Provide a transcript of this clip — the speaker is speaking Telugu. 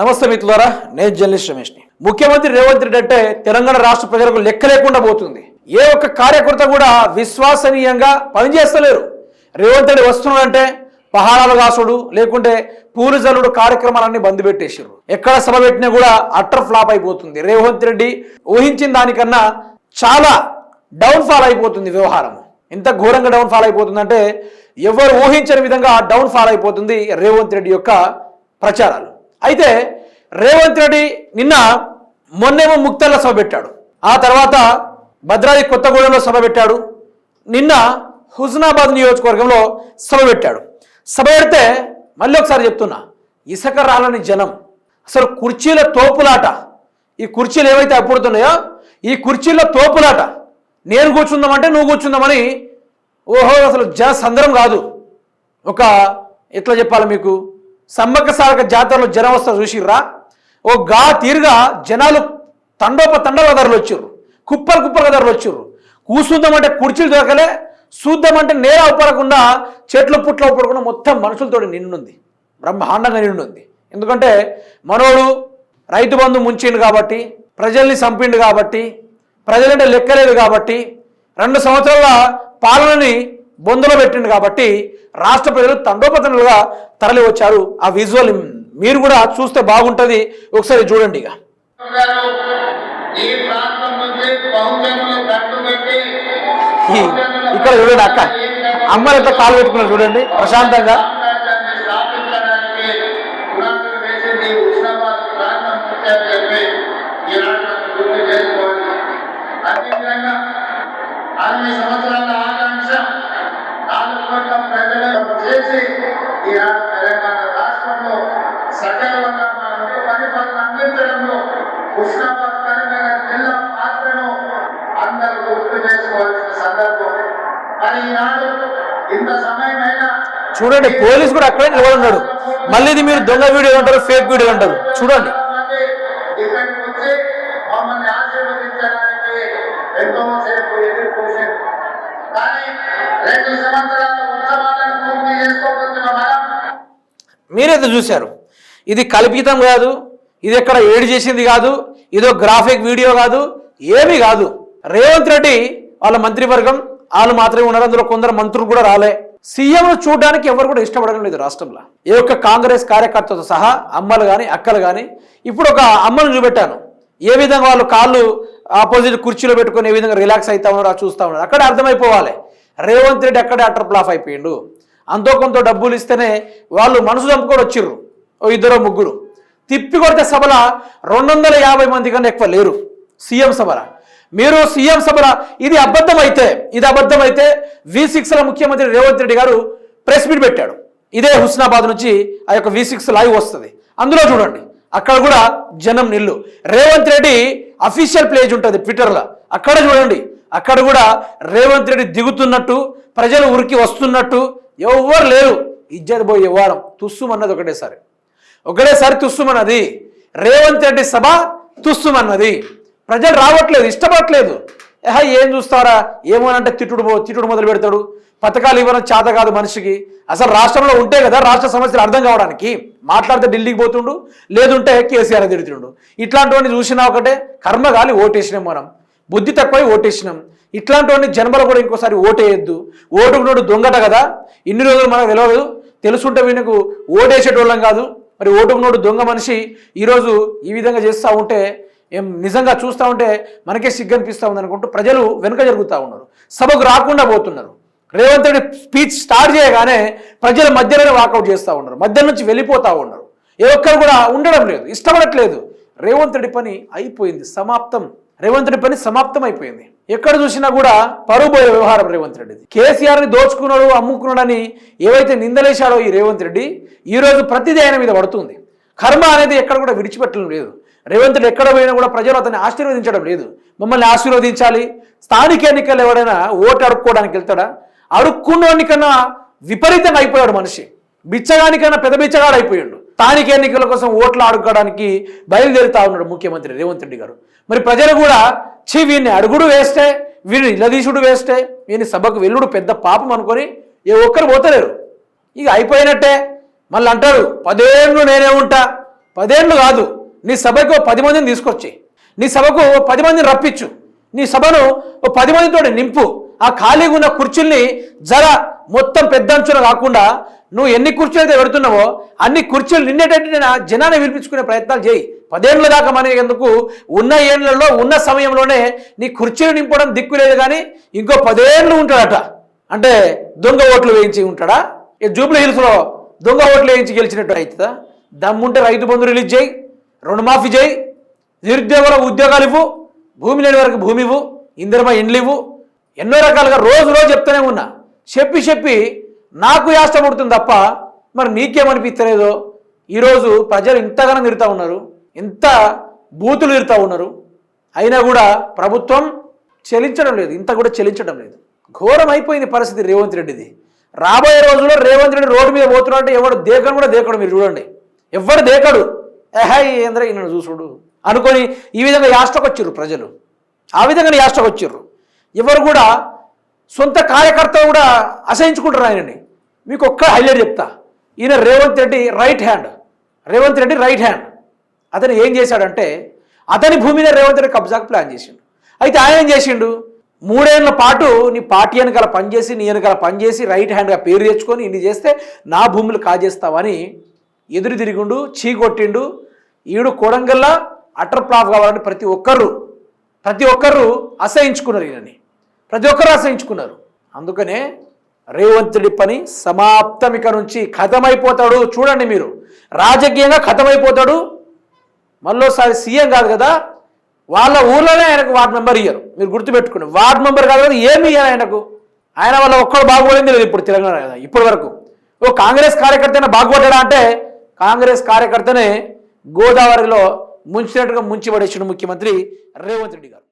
నమస్తే మిత్రులారా నేను జర్నలిస్ట్ రమేష్ని. ముఖ్యమంత్రి రేవంత్ రెడ్డి అంటే తెలంగాణ రాష్ట్ర ప్రజలకు లెక్క లేకుండా పోతుంది. ఏ ఒక్క కార్యకర్త కూడా విశ్వసనీయంగా పనిచేస్తలేరు. రేవంత్ రెడ్డి వస్తున్నాడంటే పహారాలు కాసుడు లేకుంటే పూలు జల్లుడు కార్యక్రమాలన్నీ బంద్ పెట్టేసారు ఎక్కడ సభ పెట్టినా కూడా అట్టర్ ఫ్లాప్ అయిపోతుంది. రేవంత్ రెడ్డి ఊహించిన దానికన్నా చాలా డౌన్ఫాల్ అయిపోతుంది వ్యవహారం. ఎంత ఘోరంగా డౌన్ఫాల్ అయిపోతుందంటే ఎవరు ఊహించని విధంగా డౌన్ఫాల్ అయిపోతుంది రేవంత్ రెడ్డి యొక్క ప్రచారాలు. అయితే రేవంత్ రెడ్డి నిన్న మొన్నేమో ముక్తల్లో సభ పెట్టాడు. ఆ తర్వాత భద్రాద్రి కొత్తగూడెంలో సభ పెట్టాడు. నిన్న హుజనాబాద్ నియోజకవర్గంలో సభ పెట్టాడు. సభ పెడితే మళ్ళీ ఒకసారి చెప్తున్నా ఇసుక రాలని జనం అసలు కుర్చీల తోపులాట. ఈ కుర్చీలు ఏవైతే అప్పుడుతున్నాయో ఈ కుర్చీల తోపులాట. నేను కూర్చుందామంటే నువ్వు కూర్చుందామని ఓహో అసలు జన సందరం కాదు. ఒక ఎట్లా చెప్పాలి మీకు? సమ్మక్క సారక జాతరలో జనం వస్తా చూసిర్రా? ఓ గా తీరుగా జనాలు తండోప తండల ధరలు వచ్చారు కుప్పలు కుప్పల ధరలు వచ్చారు కూసుందామంటే కుర్చీలు దొరకలే చూద్దామంటే నేల అవపడకుండా చెట్లు పుట్ల అవపడకుండా మొత్తం మనుషులతో నిండుంది. బ్రహ్మాండంగా నిండుంది. ఎందుకంటే మనోడు రైతు బంధు ముంచిండు కాబట్టి ప్రజల్ని చంపిండు కాబట్టి ప్రజలంటే లెక్కలేదు కాబట్టి రెండు సంవత్సరాల పాలనని బొందులో పెట్టిండు కాబట్టి రాష్ట్ర ప్రజలు తండోపతండులుగా తరలి వచ్చారు. ఆ విజువల్ మీరు కూడా చూస్తే బాగుంటుంది. ఒకసారి చూడండి ఇక. ఇక్కడ చూడండి అక్క. అమ్మలు ఎట్లా కాలు పెట్టుకున్నారు చూడండి. ప్రశాంతంగా. ప్రాంతం తెలంగాణ రాష్ట్రంలో సకలంగా పరిపాలన అందించడంలో ఉస్మానాబాద్ కరీంనగర్ జిల్లా పాత్రను అందరూ గుర్తు చేసుకోవాల్సిన సందర్భం. మరి ఈనాడు ఇంత సమయమైనా చూడండి పోలీస్ కూడా అక్కడే నిలబడి ఉన్నాడు మళ్ళీ ఇది మీరు దొంగ వీడియో అంటారు ఫేక్ వీడియో అంటారు. చూడండి. మంది ఇక్కడికి వచ్చి మమ్మల్ని ఆశీర్వదించడానికి ఎంతో సేపు ఎదురు చూశారు. కానీ రెండు సంవత్సరాల మీరైతే చూశారు. ఇది కల్పితం కాదు ఇది ఎక్కడ ఏడు చేసింది కాదు ఇదో గ్రాఫిక్ వీడియో కాదు ఏమీ కాదు. రేవంత్ రెడ్డి వాళ్ళ మంత్రివర్గం వాళ్ళు మాత్రమే ఉన్నారు అందులో కొందరు మంత్రులు కూడా రాలే. సీఎం చూడడానికి ఎవరు కూడా ఇష్టపడడం లేదు రాష్ట్రంలో. ఏ ఒక్క కాంగ్రెస్ కార్యకర్తతో సహా అమ్మలు కానీ అక్కలు కానీ ఇప్పుడు ఒక అమ్మను చూపెట్టాను. ఏ విధంగా వాళ్ళు కాళ్ళు ఆపోజిట్ కుర్చీలో పెట్టుకొని ఏ విధంగా రిలాక్స్ అవుతా ఉన్నారో అది చూస్తా ఉన్నారు. అక్కడే అర్థమైపోవాలి. రేవంత్ రెడ్డి అక్కడే అటర్ ప్లాఫ్ అయిపోయిండు. అంతో కొంత డబ్బులు ఇస్తేనే వాళ్ళు మనసు చంపుకొని వచ్చిర్రు. ఓ ఇద్దరు ముగ్గురు. తిప్పి కొడితే సభల రెండు వందల యాభై మంది కన్నా ఎక్కువ లేరు. సీఎం సభల. మీరు సీఎం సభల ఇది అబద్ధం అయితే ఇది అబద్ధం అయితే వి సిక్స్ల ముఖ్యమంత్రి రేవంత్ రెడ్డి గారు ప్రెస్ మీట్ పెట్టాడు. ఇదే హుస్నాబాద్ నుంచి ఆ యొక్క వి సిక్స్ లైవ్ వస్తుంది. అందులో చూడండి. అక్కడ కూడా జనం నిల్లు. రేవంత్ రెడ్డి అఫీషియల్ ప్లేజ్ ఉంటుంది ట్విట్టర్లో. అక్కడ చూడండి. అక్కడ కూడా రేవంత్ రెడ్డి దిగుతున్నట్టు ప్రజలు ఉరికి వస్తున్నట్టు ఎవ్వరు లేరు. ఇజ్జత్ పోయే వారం తుస్సుమన్నది ఒకటేసారి. ఒకటేసారి తుస్సుమన్నది. రేవంత్ రెడ్డి సభ తుస్సుమన్నది. ప్రజలు రావట్లేదు ఇష్టపడట్లేదు. ఏహా ఏం చూస్తారా? ఏమోనంటే తిట్టుడు పో- తిట్టుడు మొదలు పెడతాడు. పథకాలు ఇవ్వడం చేత కాదు మనిషికి. అసలు రాష్ట్రంలో ఉంటే కదా రాష్ట్ర సమస్యలు అర్థం కావడానికి. మాట్లాడితే ఢిల్లీకి పోతుండు లేదుంటే కేసీఆర్ తిడుతుండు. ఇట్లాంటివన్నీ చూసినా ఒకటే కర్మ గాలి ఓటేసినాం మనం. బుద్ధి తక్కువై ఓటేసినాం. ఇట్లాంటివన్నీ జన్మలో కూడా ఇంకోసారి ఓటేయద్దు. ఓటుకున్నోడు దొంగట కదా. ఇన్ని రోజులు మనకు తెలియదు తెలుసుంటే వీళ్ళకు ఓటేసేటోళ్ళం కాదు. మరి ఓటుకున్నోడు దొంగ మనిషి ఈరోజు ఈ విధంగా చేస్తూ ఉంటే ఏం నిజంగా చూస్తూ ఉంటే మనకే సిగ్గనిపిస్తూ ఉంది అనుకుంటూ ప్రజలు వెనుక జరుగుతూ ఉన్నారు. సభకు రాకుండా పోతున్నారు. రేవంత్ రెడ్డి స్పీచ్ స్టార్ట్ చేయగానే ప్రజల మధ్యలోనే వాకౌట్ చేస్తూ ఉన్నారు. మధ్య నుంచి వెళ్ళిపోతూ ఉన్నారు. ఏ ఒక్కరు కూడా ఉండడం లేదు. ఇష్టపడట్లేదు. రేవంత్ రెడ్డి పని అయిపోయింది. సమాప్తం. రేవంత్ రెడ్డి పని సమాప్తం అయిపోయింది ఎక్కడ చూసినా కూడా పరువు పోయే వ్యవహారం రేవంత్ రెడ్డిది. కేసీఆర్ని దోచుకున్నాడు అమ్ముకున్నాడని ఏవైతే నిందలేశాడో ఈ రేవంత్ రెడ్డి ఈ రోజు ప్రతిదీ ఆయన మీద పడుతుంది. కర్మ అనేది ఎక్కడ కూడా విడిచిపెట్టడం లేదు. రేవంత్ రెడ్డి ఎక్కడ పోయినా కూడా ప్రజలు అతన్ని ఆశీర్వదించడం లేదు. మమ్మల్ని ఆశీర్వదించాలి. స్థానిక ఎన్నికలు ఎవడైనా ఓటు అడుక్కోవడానికి వెళ్తాడా? అడుక్కున్నోడికన్నా విపరీతంగా అయిపోయాడు మనిషి. బిచ్చగానికన్నా పెద్ద బిచ్చగాడు అయిపోయాడు. స్థానిక ఎన్నికల కోసం ఓట్లు ఆడుకోవడానికి బయలుదేరుతా ఉన్నాడు ముఖ్యమంత్రి రేవంత్ రెడ్డి గారు. మరి ప్రజలు కూడా ఛీ వీడిని అడుగుడు వేస్తే వీడిని నిలదీశుడు వేస్తే వీని సభకు వెల్లుడు పెద్ద పాపం అనుకొని ఏ ఒక్కరు పోతలేరు. ఇక అయిపోయినట్టే మళ్ళీ అంటారు పదేళ్ళు నేనే ఉంటా పదేళ్ళు కాదు నీ సభకు పది మందిని తీసుకొచ్చి నీ సభకు ఓ పది మందిని రప్పించు నీ సభను ఓ పది మందితో నింపు ఆ ఖాళీగా ఉన్న కుర్చీల్ని జర మొత్తం పెద్ద అంచున కాకుండా నువ్వు ఎన్ని కుర్చీలు అయితే పెడుతున్నావో అన్ని కుర్చీలు నిండేటట్టు నేను జనాన్ని పిలిపించుకునే ప్రయత్నాలు చేయి. పదేళ్ళ దాకా మనకు ఉన్న ఏళ్ళలో ఉన్న సమయంలోనే నీ కుర్చీలు నింపడం దిక్కు లేదు కానీ ఇంకో పదేళ్ళు ఉంటాడట. అంటే దొంగ ఓట్లు వేయించి ఉంటాడా? జూబ్లీ హిల్స్లో దొంగ ఓట్లు వేయించి గెలిచినట్టు అవుతుందా? దమ్ముంటే రైతు బంధు రిలీజ్ చేయి రుణమాఫీ చేయి నిరుద్యోగుల ఉద్యోగాలు ఇవ్వు భూమి లేని వరకు భూమి ఇవ్వు ఇందిరమ ఇండ్లు ఇవ్వు. ఎన్నో రకాలుగా రోజు రోజు చెప్తూనే ఉన్నా. చెప్పి చెప్పి నాకు యాష్ట పుడుతుంది తప్ప మరి నీకేమనిపించలేదో ఈరోజు ప్రజలు ఇంతగానో తిరుగుతూ ఉన్నారు ఇంత బూతులు తిరుగుతూ ఉన్నారు. అయినా కూడా ప్రభుత్వం చెలించడం లేదు ఇంత కూడా చెలించడం లేదు. ఘోరం అయిపోయింది పరిస్థితి రేవంత్ రెడ్డిది. రాబోయే రోజుల్లో రేవంత్ రెడ్డి రోడ్డు మీద పోతున్నాడు అంటే ఎవడు దేకను కూడా దేకడు మీరు చూడండి. ఎవరు దేకడు? ఏహాయ్ ఏంద్ర ఈయన చూసుడు? అనుకొని ఈ విధంగా యాష్టకు ప్రజలు. ఆ విధంగా యాష్టకు ఎవరు కూడా సొంత కార్యకర్త కూడా అసహించుకుంటారు ఆయనని. మీకు ఒక్క హైలైట్ చెప్తా. ఈయన Revanth Reddy right hand. Revanth Reddy right hand. అతను ఏం చేశాడంటే అతని భూమిని రేవంత్ రెడ్డి కబ్జాకు ప్లాన్ చేసిండు. అయితే ఆయన ఏం చేసిండు? మూడేళ్ళ పాటు నీ పార్టీ వెనకాల పనిచేసి నీ వెనకాల పనిచేసి రైట్ హ్యాండ్గా పేరు తెచ్చుకొని ఇన్ని చేస్తే నా భూములు కాజేస్తావని ఎదురు తిరిగిండు చీకొట్టిండు. ఈడు కొడంగల్లా అటర్ ఫ్లాప్ కావాలని ప్రతి ఒక్కరు ప్రతి ఒక్కరు అసహించుకున్నారు ఈయనని. ప్రతి ఒక్కరు ఆశ్రయించుకున్నారు. అందుకనే రేవంతుడి పని సమాప్తం ఇక నుంచి ఖతమైపోతాడు చూడండి మీరు. రాజకీయంగా ఖతమైపోతాడు మళ్ళోసారి సీఎం కాదు కదా వాళ్ళ ఊర్లోనే ఆయనకు వార్డ్ మెంబర్ ఇయ్యరు. మీరు గుర్తుపెట్టుకోండి. వార్డ్ మెంబర్ కాదు కదా ఏమి ఇయ్యరు ఆయనకు? ఆయన వల్ల ఒక్కడు బాగుపడింది లేదు ఇప్పుడు తెలంగాణ ఇప్పటి వరకు. ఓ కాంగ్రెస్ కార్యకర్తనే బాగుపడ్డా అంటే కాంగ్రెస్ కార్యకర్తనే గోదావరిలో ముంచినట్టుగా ముంచి పడేసిన ముఖ్యమంత్రి రేవంత్ రెడ్డి గారు.